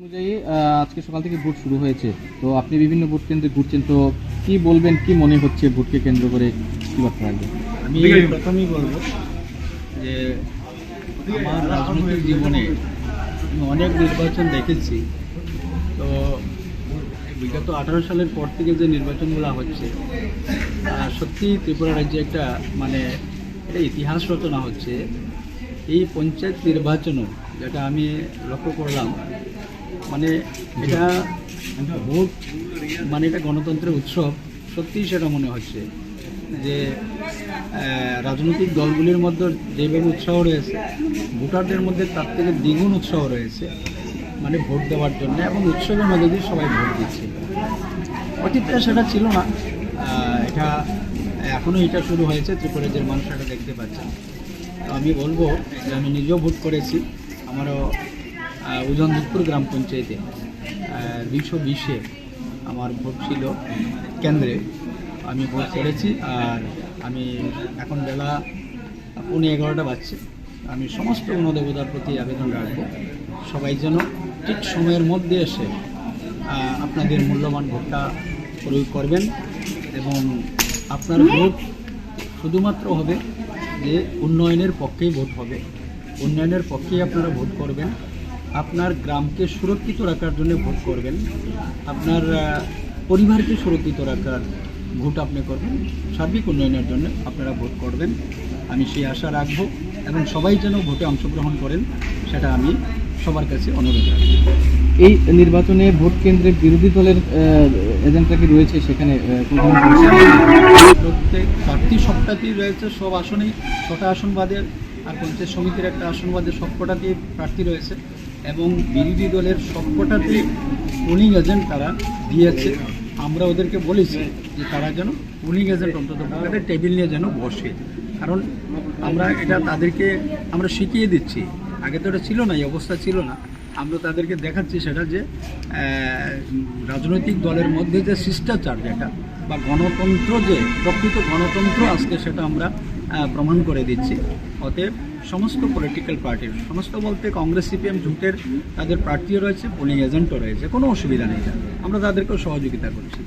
অনুযায়ী আজকে সকাল থেকে ভোট শুরু হয়েছে। তো আপনি বিভিন্ন ভোট কেন্দ্রে ঘুরছেন, তো কি বলবেন, কি মনে হচ্ছে ভোটকে কেন্দ্র করে? কি আমি প্রথমেই বলব যে আমার রাজনৈতিক জীবনে আমি অনেক নির্বাচন দেখেছি। তো বিগত আঠারো সালের পর থেকে যে নির্বাচনগুলো হচ্ছে সত্যি ত্রিপুরা রাজ্যে একটা মানে একটা ইতিহাস রচনা হচ্ছে। এই পঞ্চায়েত নির্বাচনও যেটা আমি লক্ষ্য করলাম মানে এটা ভোট মানে এটা গণতন্ত্রের উৎসব, সত্যিই সেটা মনে হচ্ছে যে রাজনৈতিক দলগুলির মধ্যে যেভাবে উৎসাহ রয়েছে, ভোটারদের মধ্যে তার থেকে দ্বিগুণ উৎসাহ রয়েছে মানে ভোট দেওয়ার জন্য এবং উৎসবের মধ্যে দিয়ে সবাই ভোট দিচ্ছে। অতীতে সেটা ছিল না এটা এখনও এটা শুরু হয়েছে ত্রিপুরা রাজ্যের মানুষ এটা দেখতে পাচ্ছেন। তো আমি বলব, যে আমি নিজেও ভোট করেছি, আমারও উজনদুপুর গ্রাম পঞ্চায়েতে। দুইশো বিশে আমার ভোট ছিল কেন্দ্রে। আমি ভোট করেছি আর আমি এখন বেলা পৌনে এগারোটা বাজছে। আমি সমস্ত গুণদেবতার প্রতি আবেদন রাখব। সবাই যেন ঠিক সময়ের মধ্যে এসে আপনাদের মূল্যবান ভোটটা প্রয়োগ করবেন এবং আপনার ভোট শুধুমাত্র হবে যে উন্নয়নের পক্ষেই ভোট হবে। উন্নয়নের পক্ষেই আপনারা ভোট করবেন। আপনার গ্রামকে সুরক্ষিত রাখার জন্য ভোট করবেন। আপনার পরিবারকে সুরক্ষিত রাখার ভোট আপনি করবেন। সার্বিক উন্নয়নের জন্য আপনারা ভোট করবেন। আমি সেই আশা রাখব এবং সবাই যেন ভোটে অংশগ্রহণ করেন সেটা আমি সবার কাছে অনুরোধ রাখব। এই নির্বাচনে ভোট কেন্দ্রে বিরোধী দলের এজেন্টরা কি রয়েছে সেখানে? প্রত্যেক প্রার্থী সবটাতেই রয়েছে সব আসনেই ছটা আসন বাদে আর পঞ্চায়েত সমিতির একটা আসন বাদে সবকটাতেই প্রার্থী রয়েছে। এবং বিরোধী দলের সবকটাতেই পোলিং এজেন্ট তারা দিয়েছে। আমরা ওদেরকে বলেছি যে তারা যেন পোলিং এজেন্ট অন্তত পক্ষে টেবিল নিয়ে যেন বসে। কারণ আমরা এটা তাদেরকে আমরা শিখিয়ে দিচ্ছি। আগে তো এটা ছিল না, এই অবস্থা ছিল না। আমরা তাদেরকে দেখাচ্ছি সেটা যে রাজনৈতিক দলের মধ্যে যে শিষ্টাচার যেটা বা গণতন্ত্র যে, প্রকৃত গণতন্ত্র আজকে সেটা আমরা প্রমাণ করে দিচ্ছে। অতএব সমস্ত পলিটিক্যাল পার্টির সমস্ত বলতে কংগ্রেস, সিপিএম জোটের তাদের প্রার্থীও রয়েছে পোলিং এজেন্টও রয়েছে, কোনো অসুবিধা নেই। আমরা তাদেরকেও সহযোগিতা করছি।